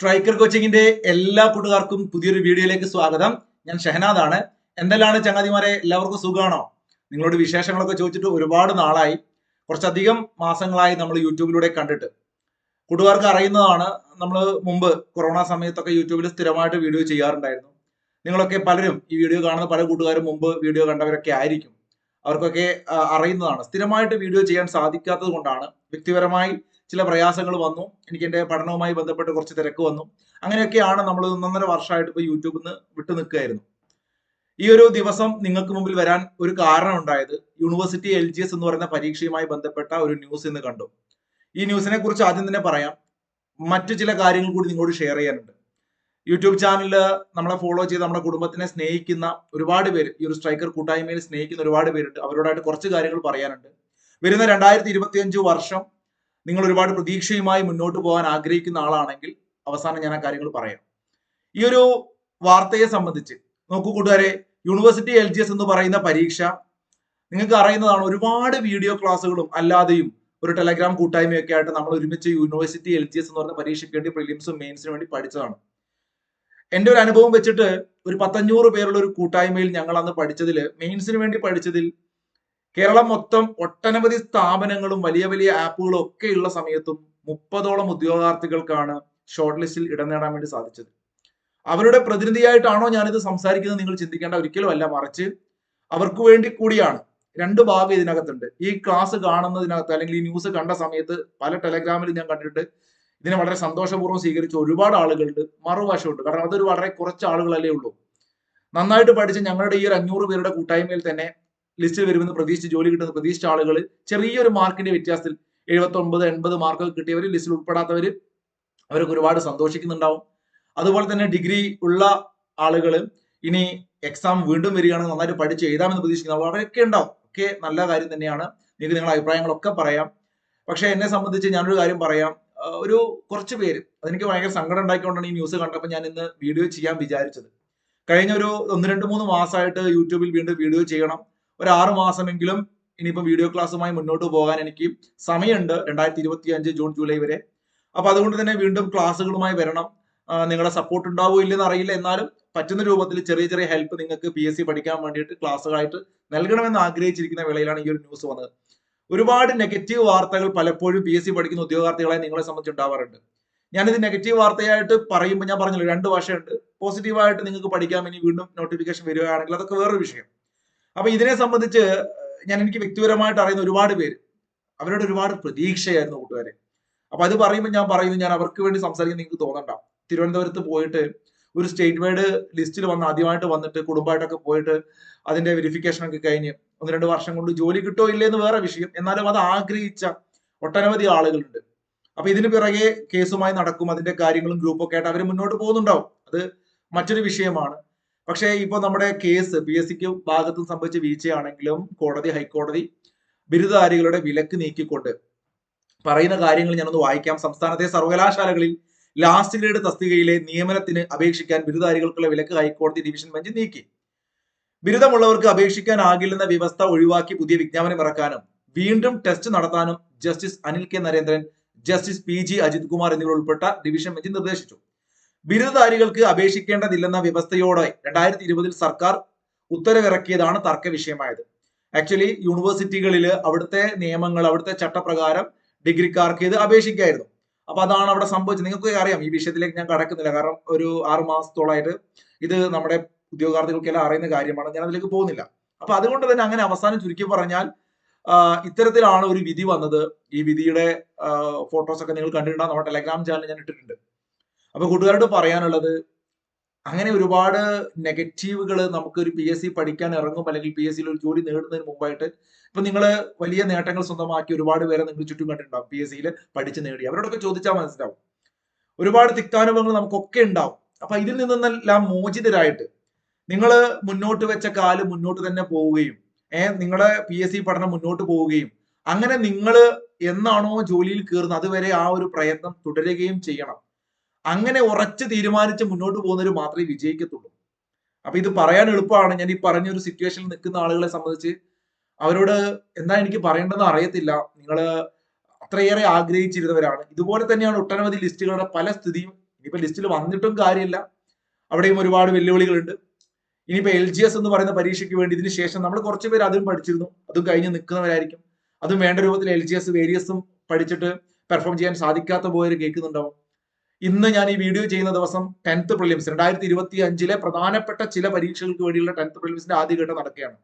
Striker കോച്ചിങ്ങിന്റെ എല്ലാ കൂട്ടുകാർക്കും പുതിയൊരു വീഡിയോയിലേക്ക് സ്വാഗതം. ഞാൻ ഷഹനാദാണ്. എന്തെല്ലാണ് ചങ്ങാതിമാരെ? എല്ലാവർക്കും സുഖമാണോ? നിങ്ങളോട് വിശേഷങ്ങളൊക്കെ ചോദിച്ചിട്ട് ഒരുപാട് നാളായി. കുറച്ചധികം മാസങ്ങളായി നമ്മൾ യൂട്യൂബിലൂടെ കണ്ടിട്ട്. കൂട്ടുകാർക്ക് അറിയുന്നതാണ് നമ്മൾ മുമ്പ് കൊറോണ സമയത്തൊക്കെ യൂട്യൂബിൽ സ്ഥിരമായിട്ട് വീഡിയോ ചെയ്യാറുണ്ടായിരുന്നു. നിങ്ങളൊക്കെ പലരും ഈ വീഡിയോ കാണുന്ന പല കൂട്ടുകാരും മുമ്പ് വീഡിയോ കണ്ടവരൊക്കെ ആയിരിക്കും. അവർക്കൊക്കെ അറിയുന്നതാണ്. സ്ഥിരമായിട്ട് വീഡിയോ ചെയ്യാൻ സാധിക്കാത്തത് കൊണ്ടാണ് വ്യക്തിപരമായി ചില പ്രയാസങ്ങൾ വന്നു. എനിക്ക് എന്റെ പഠനവുമായി ബന്ധപ്പെട്ട് കുറച്ച് തിരക്ക് വന്നു. അങ്ങനെയൊക്കെയാണ് നമ്മൾ ഒന്നൊന്നര വർഷമായിട്ട് ഇപ്പോൾ യൂട്യൂബിൽ നിന്ന് വിട്ടു നിൽക്കുകയായിരുന്നു. ഈ ഒരു ദിവസം നിങ്ങൾക്ക് മുമ്പിൽ വരാൻ ഒരു കാരണം ഉണ്ടായത് യൂണിവേഴ്സിറ്റി എൽ ജി എസ് എന്ന് പറയുന്ന പരീക്ഷയുമായി ബന്ധപ്പെട്ട ഒരു ന്യൂസ് ഇന്ന് കണ്ടു. ഈ ന്യൂസിനെ കുറിച്ച് ആദ്യം തന്നെ പറയാം. മറ്റു ചില കാര്യങ്ങൾ കൂടി നിങ്ങളോട് ഷെയർ ചെയ്യാനുണ്ട്. യൂട്യൂബ് ചാനലിൽ നമ്മളെ ഫോളോ ചെയ്ത് നമ്മുടെ കുടുംബത്തിനെ സ്നേഹിക്കുന്ന ഒരുപാട് പേര് ഈ ഒരു സ്ട്രൈക്കർ കൂട്ടായ്മയിൽ സ്നേഹിക്കുന്ന ഒരുപാട് പേരുണ്ട്. അവരോടായിട്ട് കുറച്ച് കാര്യങ്ങൾ പറയാനുണ്ട്. വരുന്ന രണ്ടായിരത്തി വർഷം നിങ്ങൾ ഒരുപാട് പ്രതീക്ഷയുമായി മുന്നോട്ട് പോകാൻ ആഗ്രഹിക്കുന്ന ആളാണെങ്കിൽ അവസാനം ഞാൻ ആ കാര്യങ്ങൾ പറയാം. ഈ ഒരു വാർത്തയെ സംബന്ധിച്ച് നോക്കൂ കൂട്ടുകാരെ യൂണിവേഴ്സിറ്റി എൽ ജി എസ് എന്ന് പറയുന്ന പരീക്ഷ നിങ്ങൾക്ക് അറിയുന്നതാണ് ഒരുപാട് വീഡിയോ ക്ലാസ്സുകളും അല്ലാതെയും ഒരു ടെലഗ്രാം കൂട്ടായ്മയൊക്കെ ആയിട്ട് നമ്മൾ ഒരുമിച്ച് യൂണിവേഴ്സിറ്റി എൽ ജി എസ് എന്ന് പറഞ്ഞ പരീക്ഷയ്ക്ക് വേണ്ടി പ്രിലിംസും മെയിൻസിനും വേണ്ടി പഠിച്ചതാണ്. എന്റെ ഒരു അനുഭവം വെച്ചിട്ട് ഒരു പത്തഞ്ഞൂറ് പേരുള്ള ഒരു കൂട്ടായ്മയിൽ ഞങ്ങൾ അന്ന് പഠിച്ചതിൽ മെയിൻസിന് വേണ്ടി പഠിച്ചതിൽ കേരളം മൊത്തം ഒട്ടനവധി സ്ഥാപനങ്ങളും വലിയ വലിയ ആപ്പുകളും ഒക്കെ ഉള്ള സമയത്തും മുപ്പതോളം ഉദ്യോഗാർത്ഥികൾക്കാണ് ഷോർട്ട് ലിസ്റ്റിൽ ഇടം നേടാൻ വേണ്ടി സാധിച്ചത്. അവരുടെ പ്രതിനിധിയായിട്ടാണോ ഞാനിത് സംസാരിക്കുന്നത് നിങ്ങൾ ചിന്തിക്കേണ്ട ഒരിക്കലും അല്ല. മറിച്ച് അവർക്ക് വേണ്ടി കൂടിയാണ്. രണ്ട് ഭാഗം ഇതിനകത്തുണ്ട്. ഈ ക്ലാസ് കാണുന്നതിനകത്ത് അല്ലെങ്കിൽ ഈ ന്യൂസ് കണ്ട സമയത്ത് പല ടെലഗ്രാമിലും ഞാൻ കണ്ടിട്ട് ഇതിനെ വളരെ സന്തോഷപൂർവം സ്വീകരിച്ച ഒരുപാട് ആളുകളുണ്ട്. മറുവശമുണ്ട്. കാരണം അതൊരു വളരെ കുറച്ച് ആളുകളല്ലേ ഉള്ളൂ. നന്നായിട്ട് പഠിച്ച് ഞങ്ങളുടെ ഈ ഒരു അഞ്ഞൂറ് പേരുടെ കൂട്ടായ്മയിൽ തന്നെ ലിസ്റ്റിൽ വരുമെന്ന് പ്രതീക്ഷിച്ച് ജോലി കിട്ടുന്ന പ്രതീക്ഷിച്ച ആളുകൾ ചെറിയൊരു മാർക്കിന്റെ വ്യത്യാസത്തിൽ എഴുപത്തി ഒമ്പത് എൺപത് മാർക്കൊക്കെ കിട്ടിയവർ ലിസ്റ്റിൽ ഉൾപ്പെടാത്തവർ അവരൊക്കെ ഒരുപാട് സന്തോഷിക്കുന്നുണ്ടാവും. അതുപോലെ തന്നെ ഡിഗ്രി ഉള്ള ആളുകൾ ഇനി എക്സാം വീണ്ടും വരികയാണെങ്കിൽ നന്നായിട്ട് പഠിച്ച് എഴുതാമെന്ന് പ്രതീക്ഷിക്കുന്ന അവരൊക്കെ ഉണ്ടാവും. ഒക്കെ നല്ല കാര്യം തന്നെയാണ്. നിങ്ങൾക്ക് നിങ്ങളുടെ അഭിപ്രായങ്ങളൊക്കെ പറയാം. പക്ഷെ എന്നെ സംബന്ധിച്ച് ഞാനൊരു കാര്യം പറയാം. ഒരു കുറച്ച് പേര് അതെനിക്ക് ഭയങ്കര സങ്കടം ഉണ്ടാക്കിക്കൊണ്ടാണ് ഈ ന്യൂസ് കണ്ടപ്പോൾ ഞാൻ ഇന്ന് വീഡിയോ ചെയ്യാൻ വിചാരിച്ചത്. കഴിഞ്ഞ ഒരു ഒന്ന് രണ്ട് മൂന്ന് മാസമായിട്ട് യൂട്യൂബിൽ വീണ്ടും വീഡിയോ ചെയ്യണം. ഒരു ആറ് മാസമെങ്കിലും ഇനിയിപ്പോൾ വീഡിയോ ക്ലാസ്സുമായി മുന്നോട്ട് പോകാൻ എനിക്ക് സമയമുണ്ട്. രണ്ടായിരത്തി ഇരുപത്തി അഞ്ച് ജൂൺ ജൂലൈ വരെ. അപ്പൊ അതുകൊണ്ട് തന്നെ വീണ്ടും ക്ലാസ്സുകളുമായി വരണം. നിങ്ങളുടെ സപ്പോർട്ട് ഉണ്ടാവോ ഇല്ലെന്ന് അറിയില്ല. എന്നാലും പറ്റുന്ന രൂപത്തിൽ ചെറിയ ചെറിയ ഹെൽപ്പ് നിങ്ങൾക്ക് പി എസ് സി പഠിക്കാൻ വേണ്ടിയിട്ട് ക്ലാസ്സുകളായിട്ട് നൽകണമെന്ന് ആഗ്രഹിച്ചിരിക്കുന്ന വേളയിലാണ് ഈ ഒരു ന്യൂസ് വന്നത്. ഒരുപാട് നെഗറ്റീവ് വാർത്തകൾ പലപ്പോഴും പി എസ് സി പഠിക്കുന്ന ഉദ്യോഗാർത്ഥികളെ നിങ്ങളെ സംബന്ധിച്ച് ഉണ്ടാവാറുണ്ട്. ഞാനിത് നെഗറ്റീവ് വാർത്തയായിട്ട് പറയുമ്പോൾ ഞാൻ പറഞ്ഞല്ലോ രണ്ട് ഭാഷയുണ്ട് പോസിറ്റീവായിട്ട് നിങ്ങൾക്ക് പഠിക്കാം ഇനി വീണ്ടും നോട്ടിഫിക്കേഷൻ വരികയാണെങ്കിൽ അതൊക്കെ വേറൊരു വിഷയം. അപ്പൊ ഇതിനെ സംബന്ധിച്ച് ഞാൻ എനിക്ക് വ്യക്തിപരമായിട്ട് അറിയുന്ന ഒരുപാട് പേര് അവരോട് ഒരുപാട് പ്രതീക്ഷയായിരുന്നു കൂട്ടുകാരെ. അപ്പൊ അത് പറയുമ്പോൾ ഞാൻ പറയുന്നു ഞാൻ അവർക്ക് വേണ്ടി സംസാരിക്കാൻ നിങ്ങൾക്ക് തോന്നണ്ട. തിരുവനന്തപുരത്ത് പോയിട്ട് ഒരു സ്റ്റേറ്റ് വൈഡ് ലിസ്റ്റിൽ വന്ന് ആദ്യമായിട്ട് വന്നിട്ട് കുടുംബമായിട്ടൊക്കെ പോയിട്ട് അതിന്റെ വെരിഫിക്കേഷൻ ഒക്കെ കഴിഞ്ഞ് ഒന്ന് രണ്ട് വർഷം കൊണ്ട് ജോലി കിട്ടോ ഇല്ലേന്ന് വേറെ വിഷയം. എന്നാലും അത് ആഗ്രഹിച്ച ഒട്ടനവധി ആളുകളുണ്ട്. അപ്പൊ ഇതിന് പിറകെ കേസുമായി നടക്കും അതിന്റെ കാര്യങ്ങളും ഗ്രൂപ്പൊക്കെ ആയിട്ട് അവർ മുന്നോട്ട് പോകുന്നുണ്ടാവും. അത് മറ്റൊരു വിഷയമാണ്. പക്ഷേ ഇപ്പൊ നമ്മുടെ കേസ് പി എസ് സിക്ക് ഭാഗത്തും സംഭവിച്ച വീഴ്ചയാണെങ്കിലും കോടതി ഹൈക്കോടതി ബിരുദധാരികളുടെ വിലക്ക് നീക്കിക്കൊണ്ട് പറയുന്ന കാര്യങ്ങൾ ഞാനൊന്ന് വായിക്കാം. സംസ്ഥാനത്തെ സർവകലാശാലകളിൽ ലാസ്റ്റ് ഗ്രേഡ് തസ്തികയിലെ നിയമനത്തിന് അപേക്ഷിക്കാൻ ബിരുദധാരികൾക്കുള്ള വിലക്ക് ഹൈക്കോടതി ഡിവിഷൻ ബെഞ്ച് നീക്കി. ബിരുദമുള്ളവർക്ക് അപേക്ഷിക്കാനാകില്ലെന്ന വ്യവസ്ഥ ഒഴിവാക്കി പുതിയ വിജ്ഞാപനം ഇറക്കാനും വീണ്ടും ടെസ്റ്റ് നടത്താനും justice Anil K Narendran justice P G Ajith Kumar എന്നിവർ ഉൾപ്പെട്ട ഡിവിഷൻ ബെഞ്ച് നിർദ്ദേശിച്ചു. ബിരുദധാരികൾക്ക് അപേക്ഷിക്കേണ്ടതില്ലെന്ന വ്യവസ്ഥയോടെ രണ്ടായിരത്തി ഇരുപതിൽ സർക്കാർ ഉത്തരവിറക്കിയതാണ് തർക്ക വിഷയമായത് ആക്ച്വലി യൂണിവേഴ്സിറ്റികളിൽ അവിടുത്തെ നിയമങ്ങൾ അവിടുത്തെ ചട്ടപ്രകാരം ഡിഗ്രിക്കാർക്ക് ഇത് അപേക്ഷിക്കായിരുന്നു. അപ്പൊ അതാണ് അവിടെ സംഭവിച്ചത്. നിങ്ങൾക്ക് അറിയാം ഈ വിഷയത്തിലേക്ക് ഞാൻ കടക്കുന്നില്ല. കാരണം ഒരു ആറു മാസത്തോളമായിട്ട് ഇത് നമ്മുടെ ഉദ്യോഗാർത്ഥികൾക്കെല്ലാം അറിയുന്ന കാര്യമാണ്. ഞാൻ അതിലേക്ക് പോകുന്നില്ല. അപ്പൊ അതുകൊണ്ട് തന്നെ അങ്ങനെ അവസാനം ചുരുക്കി പറഞ്ഞാൽ ഇത്തരത്തിലാണ് ഒരു വിധി വന്നത്. ഈ വിധിയുടെ ഫോട്ടോസ് ഒക്കെ നിങ്ങൾ കണ്ടിട്ടുണ്ടാകും നമ്മുടെ ടെലഗ്രാം ചാനൽ ഞാൻ ഇട്ടിട്ടുണ്ട്. അപ്പൊ കൂട്ടുകാരോട് പറയാനുള്ളത് അങ്ങനെ ഒരുപാട് നെഗറ്റീവുകൾ നമുക്ക് ഒരു പി എസ് സി പഠിക്കാൻ ഇറങ്ങും അല്ലെങ്കിൽ പി എസ് സിയിൽ ഒരു ജോലി നേടുന്നതിന് മുമ്പായിട്ട് ഇപ്പൊ നിങ്ങൾ വലിയ നേട്ടങ്ങൾ സ്വന്തമാക്കി ഒരുപാട് പേരെ നിങ്ങൾ ചുറ്റും കണ്ടിട്ടുണ്ടാവും പി എസ് സിയിൽ പഠിച്ച് നേടി. അവരോടൊക്കെ ചോദിച്ചാൽ മനസ്സിലാവും. ഒരുപാട് തിക്താനുഭവങ്ങൾ നമുക്കൊക്കെ ഉണ്ടാവും. അപ്പൊ ഇതിൽ നിന്നെല്ലാം മോചിതരായിട്ട് നിങ്ങൾ മുന്നോട്ട് വെച്ച കാൽ മുന്നോട്ട് തന്നെ പോവുകയും ഏഹ് നിങ്ങളെ പി എസ് സി പഠനം മുന്നോട്ട് പോവുകയും അങ്ങനെ നിങ്ങൾ എന്നാണോ ജോലിയിൽ കയറുന്നത് അതുവരെ ആ ഒരു പ്രയത്നം തുടരുകയും ചെയ്യണം. അങ്ങനെ ഉറച്ച് തീരുമാനിച്ച് മുന്നോട്ട് പോകുന്നവർ മാത്രമേ വിജയിക്കത്തുള്ളൂ. അപ്പൊ ഇത് പറയാൻ എളുപ്പമാണ്. ഞാൻ ഈ പറഞ്ഞ ഒരു സിറ്റുവേഷനിൽ നിൽക്കുന്ന ആളുകളെ സംബന്ധിച്ച് അവരോട് എന്താ എനിക്ക് പറയേണ്ടതെന്ന് അറിയത്തില്ല. നിങ്ങൾ അത്രയേറെ ആഗ്രഹിച്ചിരുന്നവരാണ്. ഇതുപോലെ തന്നെയാണ് ഒട്ടനവധി ലിസ്റ്റുകളുടെ പല സ്ഥിതിയും. ഇനിയിപ്പോ ലിസ്റ്റിൽ വന്നിട്ടും കാര്യമില്ല. അവിടെയും ഒരുപാട് വെല്ലുവിളികളുണ്ട്. ഇനിയിപ്പോ എൽ ജി എസ് എന്ന് പറയുന്ന പരീക്ഷയ്ക്ക് വേണ്ടി ഇതിന് ശേഷം നമ്മൾ കുറച്ച് പേര് അതും പഠിച്ചിരുന്നു. അതും കഴിഞ്ഞ് നിൽക്കുന്നവരായിരിക്കും. അതും വേണ്ട രൂപത്തിൽ എൽ ജി എസ് വേരിയസും പഠിച്ചിട്ട് പെർഫോം ചെയ്യാൻ സാധിക്കാത്ത പോയവർ കേൾക്കുന്നുണ്ടാവും. ഇന്ന് ഞാൻ ഈ വീഡിയോ ചെയ്യുന്ന ദിവസം ടെൻത്ത് പ്രിലിംസ് രണ്ടായിരത്തി ഇരുപത്തി അഞ്ചിലെ പ്രധാനപ്പെട്ട ചില പരീക്ഷകൾക്ക് വേണ്ടിയുള്ള ടെൻത്ത് പ്രിലിംസിന്റെ ആദ്യഘട്ടം നടക്കുകയാണ്.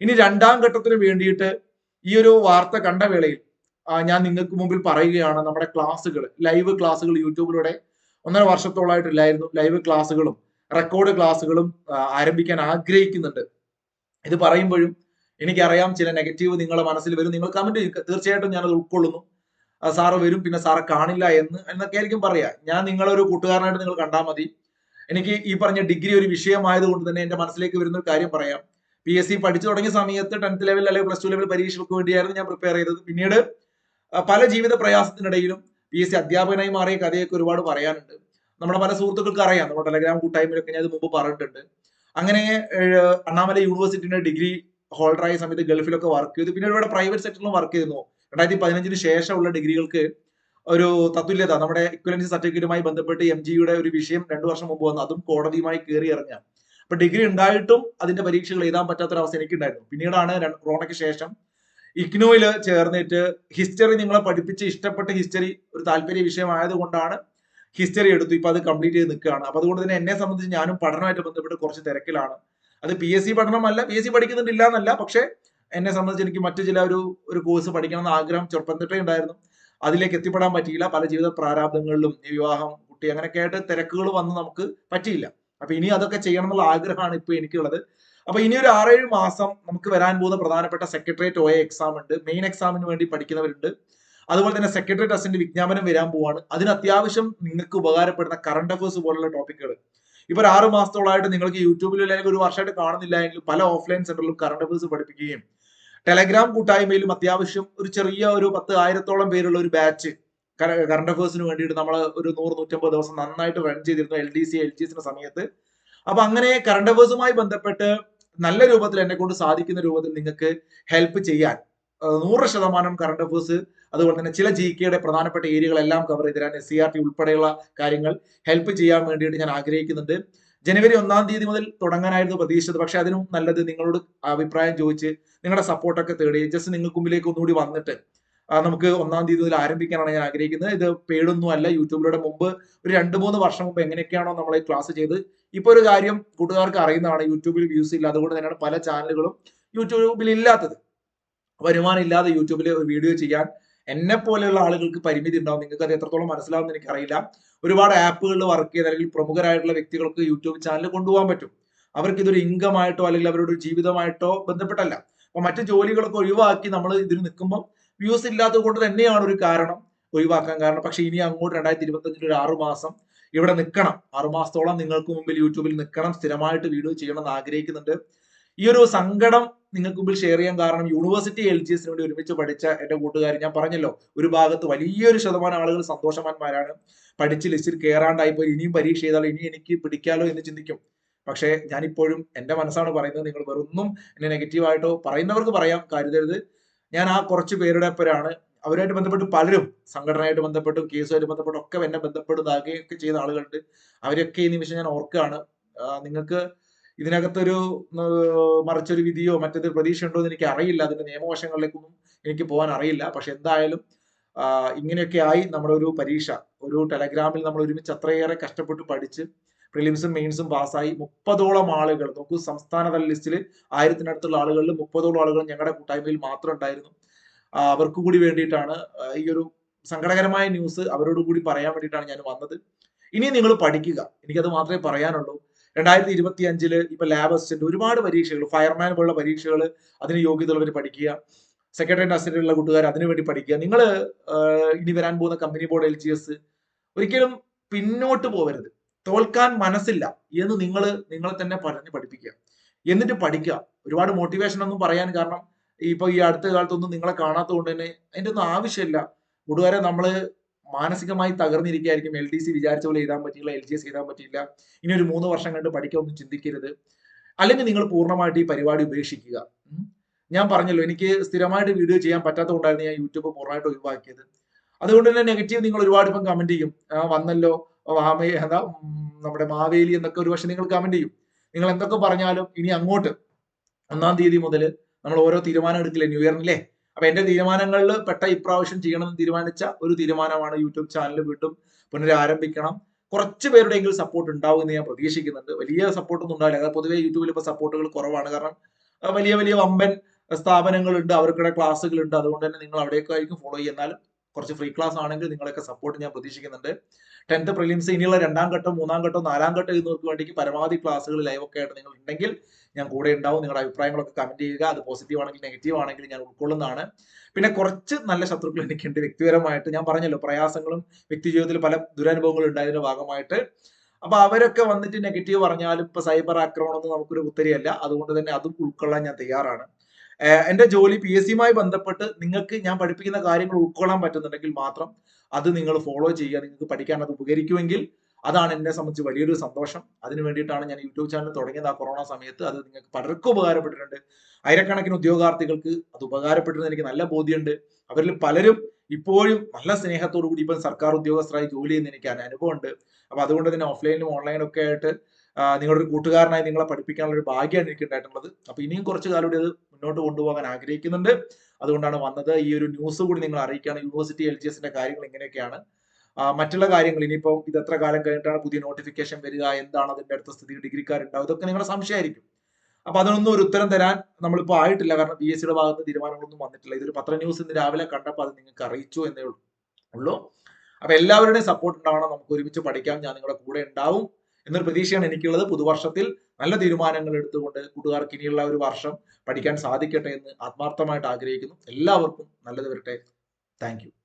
ഇനി രണ്ടാം ഘട്ടത്തിന് വേണ്ടിയിട്ട് ഈ ഒരു വാർത്ത കണ്ട വേളയിൽ ഞാൻ നിങ്ങൾക്ക് മുമ്പിൽ പറയുകയാണ് നമ്മുടെ ക്ലാസ്സുകൾ ലൈവ് ക്ലാസ്സുകൾ യൂട്യൂബിലൂടെ ഒന്നര വർഷത്തോളമായിട്ടില്ലായിരുന്നു ലൈവ് ക്ലാസ്സുകളും റെക്കോർഡ് ക്ലാസ്സുകളും ആരംഭിക്കാൻ ആഗ്രഹിക്കുന്നുണ്ട്. ഇത് പറയുമ്പോഴും എനിക്കറിയാം ചില നെഗറ്റീവ് നിങ്ങളുടെ മനസ്സിൽ വരും. നിങ്ങൾ കമന്റ് തീർച്ചയായിട്ടും ഞാനത് ഉൾക്കൊള്ളുന്നു. സാറ് വരും പിന്നെ സാറ് കാണില്ല എന്ന് എന്നൊക്കെ ആയിരിക്കും പറയാ. ഞാൻ നിങ്ങളൊരു കൂട്ടുകാരനായിട്ട് നിങ്ങൾ കണ്ടാൽ മതി. എനിക്ക് ഈ പറഞ്ഞ ഡിഗ്രി ഒരു വിഷയമായത് കൊണ്ട് തന്നെ എന്റെ മനസ്സിലേക്ക് വരുന്ന ഒരു കാര്യം പറയാം. പി എസ് സി പഠിച്ചു തുടങ്ങിയ സമയത്ത് ടെൻത്ത് ലെവൽ അല്ലെങ്കിൽ പ്ലസ് ടു ലെവൽ പരീക്ഷകൾക്ക് വേണ്ടിയായിരുന്നു ഞാൻ പ്രിപ്പയർ ചെയ്തത്. പിന്നീട് പല ജീവിത പ്രയാസത്തിനിടയിലും പി എസ് സി അധ്യാപകനായി മാറിയ കഥയൊക്കെ ഒരുപാട് പറയാനുണ്ട്. നമ്മുടെ പല സുഹൃത്തുക്കൾക്ക് അറിയാം. നമ്മുടെ ടെലഗ്രാം കൂട്ടായ്മയിലൊക്കെ ഞാൻ ഇത് മുമ്പ് പറഞ്ഞിട്ടുണ്ട്. അങ്ങനെ അണ്ണാമല യൂണിവേഴ്സിറ്റിയുടെ ഡിഗ്രി ഹോൾഡറായ സമയത്ത് ഗൾഫിലൊക്കെ വർക്ക് ചെയ്തു. പിന്നെ ഒരുപാട് പ്രൈവറ്റ് സെക്ടറിലും വർക്ക് ചെയ്തിരുന്നു. രണ്ടായിരത്തി പതിനഞ്ചിന് ശേഷമുള്ള ഡിഗ്രികൾക്ക് ഒരു തത്തുല്യത നമ്മുടെ ഇക്വലൻസി സർട്ടിഫിക്കറ്റുമായി ബന്ധപ്പെട്ട് എം ജിയുടെ ഒരു വിഷയം രണ്ടു വർഷം മുമ്പ് വന്നു. അതും കോടതിയുമായി കയറി ഇറങ്ങുക. അപ്പൊ ഡിഗ്രി ഉണ്ടായിട്ടും അതിന്റെ പരീക്ഷകൾ എഴുതാൻ പറ്റാത്തൊരവസ്ഥ എനിക്കുണ്ടായിരുന്നു. പിന്നീടാണ് റോണയ്ക്ക് ശേഷം ഇഗ്നോയിൽ ചേർന്നിട്ട് ഹിസ്റ്ററി നിങ്ങളെ പഠിപ്പിച്ച് ഇഷ്ടപ്പെട്ട ഹിസ്റ്ററി ഒരു താല്പര്യ വിഷയമായത് കൊണ്ടാണ് ഹിസ്റ്ററി എടുത്തു. ഇപ്പൊ അത് കംപ്ലീറ്റ് ചെയ്ത് നിൽക്കുകയാണ്. അപ്പൊ അതുകൊണ്ട് തന്നെ എന്നെ സംബന്ധിച്ച് ഞാനും പഠനമായിട്ട് ബന്ധപ്പെട്ട് കുറച്ച് തിരക്കിലാണ്. അത് പി എസ് സി പഠനമല്ല. പി എസ് സി പഠിക്കുന്നുണ്ടില്ല എന്നല്ല പക്ഷെ എന്നെ സംബന്ധിച്ച് എനിക്ക് മറ്റു ചില ഒരു ഒരു കോഴ്സ് പഠിക്കണം എന്ന ആഗ്രഹം ചെറുപ്പം തൊട്ടേ ഉണ്ടായിരുന്നു. അതിലേക്ക് എത്തിപ്പെടാൻ പറ്റിയില്ല. പല ജീവിത പ്രാരാബ്ദങ്ങളിലും വിവാഹം കുട്ടി അങ്ങനെയൊക്കെ ആയിട്ട് തിരക്കുകൾ വന്ന് നമുക്ക് പറ്റിയില്ല. അപ്പൊ ഇനി അതൊക്കെ ചെയ്യണം എന്നുള്ള ആഗ്രഹമാണ് ഇപ്പൊ എനിക്കുള്ളത്. അപ്പൊ ഇനി ഒരു ആറേഴ് മാസം നമുക്ക് വരാൻ പോകുന്ന പ്രധാനപ്പെട്ട സെക്രട്ടേറിയറ്റ് ഒ എക്സാം ഉണ്ട്. മെയിൻ എക്സാമിന് വേണ്ടി പഠിക്കുന്നവരുണ്ട്. അതുപോലെ തന്നെ സെക്രട്ടറി ടെസ്റ്റിന്റെ വിജ്ഞാപനം വരാൻ പോവാണ്. അതിന് അത്യാവശ്യം നിങ്ങൾക്ക് ഉപകാരപ്പെടുന്ന കറണ്ട് അഫേഴ്സ് പോലുള്ള ടോപ്പിക്കുകൾ ഇപ്പൊ ഒരു ആറ് മാസത്തോളമായിട്ട് നിങ്ങൾക്ക് യൂട്യൂബിൽ അല്ലെങ്കിൽ ഒരു വർഷമായിട്ട് കാണുന്നില്ല എങ്കിൽ പല ഓഫ്ലൈൻ സെന്ററിലും കറണ്ട് അഫേഴ്സ് പഠിപ്പിക്കുകയും ടെലഗ്രാം കൂട്ടായ്മയിലും അത്യാവശ്യം ഒരു ചെറിയ ഒരു പത്ത് ആയിരത്തോളം പേരുള്ള ഒരു ബാച്ച് കറണ്ട് അഫേഴ്സിന് വേണ്ടിയിട്ട് നമ്മൾ ഒരു നൂറ് നൂറ്റമ്പത് ദിവസം നന്നായിട്ട് റൺ ചെയ്തിരുന്നു L D C L G സിന്റെ സമയത്ത്. അപ്പൊ അങ്ങനെ കറണ്ട് അഫേഴ്സുമായി ബന്ധപ്പെട്ട് നല്ല രൂപത്തിൽ എന്നെ കൊണ്ട് സാധിക്കുന്ന രൂപത്തിൽ നിങ്ങൾക്ക് ഹെൽപ്പ് ചെയ്യാൻ നൂറ് ശതമാനം കറണ്ട് അഫേഴ്സ് അതുപോലെ തന്നെ ചില ജി കെയുടെ പ്രധാനപ്പെട്ട ഏരിയകളെല്ലാം കവർ ചെയ്ത് തരാൻ എസ് സി ആർ ടി ഉൾപ്പെടെയുള്ള കാര്യങ്ങൾ ഹെൽപ്പ് ചെയ്യാൻ വേണ്ടിയിട്ട് ഞാൻ ആഗ്രഹിക്കുന്നുണ്ട്. ജനുവരി ഒന്നാം തീയതി മുതൽ തുടങ്ങാനായിരുന്നു പ്രതീക്ഷിച്ചത്. പക്ഷെ അതിനും നല്ലത് നിങ്ങളോട് അഭിപ്രായം ചോദിച്ച് നിങ്ങളുടെ സപ്പോർട്ടൊക്കെ തേടി. ജസ്റ്റ് നിങ്ങൾക്ക് മുമ്പിലേക്ക് ഒന്നുകൂടി വന്നിട്ട് നമുക്ക് ഒന്നാം തീയതി മുതൽ ആരംഭിക്കാനാണ് ഞാൻ ആഗ്രഹിക്കുന്നത്. ഇത് പേടൊന്നും അല്ല. യൂട്യൂബിലൂടെ മുമ്പ് ഒരു രണ്ട് മൂന്ന് വർഷം മുമ്പ് എങ്ങനെയൊക്കെയാണോ നമ്മൾ ഈ ക്ലാസ് ചെയ്ത് ഇപ്പൊ ഒരു കാര്യം കൂട്ടുകാർക്ക് അറിയുന്നതാണ്. യൂട്യൂബിൽ വ്യൂസ് ഇല്ല അതുകൊണ്ട് തന്നെയാണ് പല ചാനലുകളും യൂട്യൂബിൽ ഇല്ലാത്തത്. വരുമാനം ഇല്ലാതെ യൂട്യൂബിൽ ഒരു വീഡിയോ ചെയ്യാൻ എന്നെ പോലെയുള്ള ആളുകൾക്ക് പരിമിതി ഉണ്ടാവും. നിങ്ങൾക്ക് അത് എത്രത്തോളം മനസ്സിലാവുമെന്ന് എനിക്കറിയില്ല. ഒരുപാട് ആപ്പുകളിൽ വർക്ക് ചെയ്ത് അല്ലെങ്കിൽ പ്രമുഖരായിട്ടുള്ള വ്യക്തികൾക്ക് യൂട്യൂബ് ചാനൽ കൊണ്ടുപോകാൻ പറ്റും. അവർക്ക് ഇതൊരു ഇൻകം ആയിട്ടോ അല്ലെങ്കിൽ അവരുടെ ഒരു ജീവിതമായിട്ടോ ബന്ധപ്പെട്ടല്ല. അപ്പൊ മറ്റു ജോലികളൊക്കെ ഒഴിവാക്കി നമ്മൾ ഇതിൽ നിൽക്കുമ്പോൾ വ്യൂസ് ഇല്ലാത്തത് കൊണ്ട് തന്നെയാണ് ഒരു കാരണം ഒഴിവാക്കാൻ കാരണം. പക്ഷെ ഇനി അങ്ങോട്ട് രണ്ടായിരത്തി ഇരുപത്തഞ്ചിൽ ഒരു ആറു മാസം ഇവിടെ നിൽക്കണം. ആറു മാസത്തോളം നിങ്ങൾക്ക് മുമ്പിൽ യൂട്യൂബിൽ നിൽക്കണം. സ്ഥിരമായിട്ട് വീഡിയോ ചെയ്യണം എന്ന് ആഗ്രഹിക്കുന്നുണ്ട്. ഈ ഒരു സങ്കടം നിങ്ങൾക്ക് മുമ്പിൽ ഷെയർ ചെയ്യാൻ കാരണം യൂണിവേഴ്സിറ്റി എൽ ജി എസിന് വേണ്ടി ഒരുമിച്ച് പഠിച്ച എന്റെ കൂട്ടുകാർ ഞാൻ പറഞ്ഞല്ലോ. ഒരു ഭാഗത്ത് വലിയൊരു ശതമാനം ആളുകൾ സന്തോഷവാന്മാരാണ്. പഠിച്ച് ലിസ്റ്റിൽ കയറാണ്ടായിപ്പോയി ഇനിയും പരീക്ഷ ചെയ്താലോ ഇനി എനിക്ക് പിടിക്കാലോ എന്ന് ചിന്തിക്കും. പക്ഷേ ഞാനിപ്പോഴും എന്റെ മനസ്സാണ് പറയുന്നത് നിങ്ങൾ വെറൊന്നും എന്നെ നെഗറ്റീവായിട്ടോ പറയുന്നവർക്ക് പറയാം കരുതരുത്. ഞാൻ ആ കുറച്ച് പേരുടെ പേരാണ് അവരുമായിട്ട് ബന്ധപ്പെട്ട് പലരും സംഘടനയായിട്ട് ബന്ധപ്പെട്ടും കേസുമായിട്ട് ബന്ധപ്പെട്ടും ഒക്കെ എന്നെ ബന്ധപ്പെടുന്നതാകുകയൊക്കെ ചെയ്ത ആളുകളുണ്ട്. അവരൊക്കെ ഈ നിമിഷം ഞാൻ ഓർക്കുകയാണ്. നിങ്ങൾക്ക് ഇതിനകത്തൊരു മറിച്ചൊരു വിധിയോ മറ്റൊരു പ്രതീക്ഷ ഉണ്ടോ എന്ന് എനിക്ക് അറിയില്ല അതിന്റെ നിയമവശങ്ങളിലേക്കൊന്നും എനിക്ക് പോകാൻ അറിയില്ല. പക്ഷെ എന്തായാലും ഇങ്ങനെയൊക്കെ ആയി നമ്മുടെ ഒരു പരീക്ഷ ഒരു ടെലഗ്രാമിൽ നമ്മൾ ഒരുമിച്ച് അത്രയേറെ കഷ്ടപ്പെട്ട് പഠിച്ച് പ്രിലിംസും മെയിൻസും പാസ്സായി മുപ്പതോളം ആളുകൾ നോക്കൂ സംസ്ഥാനതല ലിസ്റ്റിൽ ആയിരത്തിനടുത്തുള്ള ആളുകളിൽ മുപ്പതോളം ആളുകൾ ഞങ്ങളുടെ കൂട്ടായ്മയിൽ മാത്രം ഉണ്ടായിരുന്നു. അവർക്ക് കൂടി വേണ്ടിയിട്ടാണ് ഈ ഒരു സങ്കടകരമായ ന്യൂസ് അവരോട് കൂടി പറയാൻ വേണ്ടിയിട്ടാണ് ഞാൻ വന്നത്. ഇനി നിങ്ങൾ പഠിക്കുക. എനിക്കത് മാത്രമേ പറയാനുള്ളൂ. രണ്ടായിരത്തി ഇരുപത്തി അഞ്ചിൽ ഇപ്പൊ ലാബ് അസിസ്റ്റന്റ് ഒരുപാട് പരീക്ഷകൾ ഫയർമാൻ പോലുള്ള പരീക്ഷകൾ അതിന് യോഗ്യതയുള്ളവർ പഠിക്കുക. സെക്രട്ടറി അസിസ്റ്റന്റുള്ള കൂട്ടുകാർ അതിനു വേണ്ടി പഠിക്കുക. നിങ്ങൾ ഇനി വരാൻ പോകുന്ന കമ്പനി ബോർഡ് എൽ ഒരിക്കലും പിന്നോട്ട് പോകരുത് തോൽക്കാൻ മനസ്സില്ല എന്ന് നിങ്ങൾ നിങ്ങളെ തന്നെ പറഞ്ഞ് പഠിപ്പിക്കുക. എന്നിട്ട് പഠിക്കുക. ഒരുപാട് മോട്ടിവേഷൻ ഒന്നും പറയാൻ കാരണം ഇപ്പൊ ഈ അടുത്ത കാലത്തൊന്നും നിങ്ങളെ കാണാത്തത് കൊണ്ട് തന്നെ അതിന്റെ ഒന്നും ആവശ്യമില്ല. കൂട്ടുകാരെ നമ്മൾ മാനസികമായി തകർന്നിരിക്കുകയായിരിക്കും. എൽ ഡി സി വിചാരിച്ച പോലെ എഴുതാൻ പറ്റില്ല എൽ ജി എസ് എഴുതാൻ പറ്റില്ല ഇനി ഒരു മൂന്ന് വർഷം കണ്ട് പഠിക്കാൻ ഒന്നും ചിന്തിക്കരുത്. അല്ലെങ്കിൽ നിങ്ങൾ പൂർണമായിട്ട് ഈ പരിപാടി ഉപേക്ഷിക്കുക. ഞാൻ പറഞ്ഞല്ലോ എനിക്ക് സ്ഥിരമായിട്ട് വീഡിയോ ചെയ്യാൻ പറ്റാത്തതുകൊണ്ടായിരുന്നു ഞാൻ യൂട്യൂബ് പൂർണമായിട്ട് ഒഴിവാക്കിയത്. അതുകൊണ്ട് തന്നെ നെഗറ്റീവ് നിങ്ങൾ ഒരുപാട് ഇപ്പം കമന്റ് ചെയ്യും. വന്നല്ലോ. വാമേ എന്താ നമ്മുടെ മാവേലി എന്നൊക്കെ ഒരു പക്ഷെ നിങ്ങൾ കമന്റ് ചെയ്യും. നിങ്ങൾ എന്തൊക്കെ പറഞ്ഞാലും ഇനി അങ്ങോട്ട് ഒന്നാം തീയതി മുതൽ നമ്മൾ ഓരോ തീരുമാനം എടുക്കില്ലേ ന്യൂ ഇയറിനല്ലേ അപ്പൊ എന്റെ തീരുമാനങ്ങളിൽ പെട്ട ഇപ്രാവശ്യം ചെയ്യണമെന്ന് തീരുമാനിച്ച ഒരു തീരുമാനമാണ് യൂട്യൂബ് ചാനൽ വീണ്ടും പുനരാരംഭിക്കണം. കുറച്ച് പേരുടെയെങ്കിലും സപ്പോർട്ട് ഉണ്ടാവും എന്ന് ഞാൻ പ്രതീക്ഷിക്കുന്നുണ്ട്. വലിയ സപ്പോർട്ടൊന്നും ഉണ്ടാവില്ല. കാരണം പൊതുവേ യൂട്യൂബിൽ ഇപ്പൊ സപ്പോർട്ടുകൾ കുറവാണ്. കാരണം വലിയ വലിയ വമ്പൻ സ്ഥാപനങ്ങളുണ്ട്. അവർക്കിടെ ക്ലാസ്സുകളുണ്ട് അതുകൊണ്ട് തന്നെ നിങ്ങൾ അവിടെയൊക്കെ ആയിരിക്കും ഫോളോ ചെയ്യുന്നാലും കുറച്ച് ഫ്രീ ക്ലാസ് ആണെങ്കിൽ നിങ്ങളൊക്കെ സപ്പോർട്ട് ഞാൻ പ്രതീക്ഷിക്കുന്നുണ്ട്. ടെൻത്ത് പ്രിലിംസ് ഇനിയുള്ള രണ്ടാം ഘട്ടം മൂന്നാം ഘട്ടം നാലാം ഘട്ടം എഴുതുന്നവർക്ക് വേണ്ടി പരമാവധി ക്ലാസ്സുകൾ ലൈവ് ഒക്കെ ആയിട്ട് നിങ്ങൾ ഉണ്ടെങ്കിൽ ഞാൻ കൂടെ ഉണ്ടാവും. നിങ്ങളുടെ അഭിപ്രായങ്ങളൊക്കെ കമന്റ് ചെയ്യുക. അത് പോസിറ്റീവ് ആണെങ്കിൽ നെഗറ്റീവ് ആണെങ്കിൽ ഞാൻ ഉൾക്കൊള്ളുന്നതാണ്. പിന്നെ കുറച്ച് നല്ല ശത്രുക്കൾ എനിക്കുണ്ട്. വ്യക്തിപരമായിട്ട് ഞാൻ പറഞ്ഞല്ലോ പ്രയാസങ്ങളും വ്യക്തി ജീവിതത്തിൽ പല ദുരനുഭവങ്ങളും ഉണ്ടായതിന്റെ ഭാഗമായിട്ട്. അപ്പൊ അവരൊക്കെ വന്നിട്ട് നെഗറ്റീവ് പറഞ്ഞാലും ഇപ്പൊ സൈബർ ആക്രമണം ഒന്നും നമുക്കൊരു ഉത്തരയല്ല അതുകൊണ്ട് തന്നെ അതും ഉൾക്കൊള്ളാൻ ഞാൻ തയ്യാറാണ്. എന്റെ ജോലി പി എസ് സിയുമായി ബന്ധപ്പെട്ട് നിങ്ങൾക്ക് ഞാൻ പഠിപ്പിക്കുന്ന കാര്യങ്ങൾ ഉൾക്കൊള്ളാൻ പറ്റുന്നുണ്ടെങ്കിൽ മാത്രം അത് നിങ്ങൾ ഫോളോ ചെയ്യുക നിങ്ങൾക്ക് പഠിക്കാൻ അത് ഉപകരിക്കുമെങ്കിൽ അതാണ് എന്നെ സംബന്ധിച്ച് വലിയൊരു സന്തോഷം. അതിന് വേണ്ടിയിട്ടാണ് ഞാൻ യൂട്യൂബ് ചാനൽ തുടങ്ങിയത് ആ കൊറോണ സമയത്ത്. അത് നിങ്ങൾക്ക് പലർക്കും ഉപകാരപ്പെട്ടിട്ടുണ്ട്. ആയിരക്കണക്കിന് ഉദ്യോഗാർത്ഥികൾക്ക് അത് ഉപകാരപ്പെട്ടിരുന്ന. എനിക്ക് നല്ല ബോധ്യമുണ്ട്. അവരിൽ പലരും ഇപ്പോഴും നല്ല സ്നേഹത്തോടു കൂടി ഇപ്പം സർക്കാർ ഉദ്യോഗസ്ഥരായി ജോലി ചെയ്യുന്ന എനിക്ക് അനു- അനുഭവമുണ്ട്. അപ്പൊ അതുകൊണ്ട് തന്നെ ഓഫ്ലൈനിലും ഓൺലൈനിലും ഒക്കെ ആയിട്ട് നിങ്ങളുടെ ഒരു കൂട്ടുകാരനായി നിങ്ങളെ പഠിപ്പിക്കാനുള്ള ഒരു ഭാഗ്യമാണ് എനിക്ക് ഉണ്ടായിട്ടുള്ളത് അപ്പൊ ഇനിയും കുറച്ച് കാലം കൂടി അത് മുന്നോട്ട് കൊണ്ടുപോകാൻ ആഗ്രഹിക്കുന്നുണ്ട്. അതുകൊണ്ടാണ് വന്നത് ഈ ഒരു ന്യൂസ് കൂടി നിങ്ങൾ അറിയിക്കുകയാണ്. യൂണിവേഴ്സിറ്റി എൽ ജി എസിന്റെ കാര്യങ്ങൾ ഇങ്ങനെയൊക്കെയാണ്. മറ്റുള്ള കാര്യങ്ങൾ ഇനിയിപ്പോൾ ഇത് എത്ര കാലം കഴിഞ്ഞിട്ടാണ് പുതിയ നോട്ടിഫിക്കേഷൻ വരിക? എന്താണ് അതിന്റെ അടുത്ത സ്ഥിതി? ഡിഗ്രിക്കാരുണ്ടാവും ഇതൊക്കെ നിങ്ങളുടെ സംശയമായിരിക്കും. അപ്പൊ അതിനൊന്നും ഒരു ഉത്തരം തരാൻ നമ്മളിപ്പോൾ ആയിട്ടില്ല. കാരണം ബി എസ് സിയുടെ ഭാഗത്ത് തീരുമാനങ്ങളൊന്നും വന്നിട്ടില്ല. ഇതൊരു പത്ര ന്യൂസ് ഇന്ന് രാവിലെ കണ്ടപ്പോൾ അത് നിങ്ങൾക്ക് അറിയിച്ചു എന്നേ ഉള്ളൂ. അപ്പൊ എല്ലാവരുടെയും സപ്പോർട്ട് ഉണ്ടാവണം. നമുക്ക് ഒരുമിച്ച് പഠിക്കാം. ഞാൻ നിങ്ങളുടെ കൂടെ ഉണ്ടാവും. എന്നൊരു പ്രതീക്ഷയാണ് എനിക്കുള്ളത്. പുതുവർഷത്തിൽ നല്ല തീരുമാനങ്ങൾ എടുത്തുകൊണ്ട് കൂട്ടുകാർക്ക് ഇനിയുള്ള ഒരു വർഷം പഠിക്കാൻ സാധിക്കട്ടെ എന്ന് ആത്മാർത്ഥമായിട്ട് ആഗ്രഹിക്കുന്നു. എല്ലാവർക്കും നല്ലത് വരട്ടെ. താങ്ക്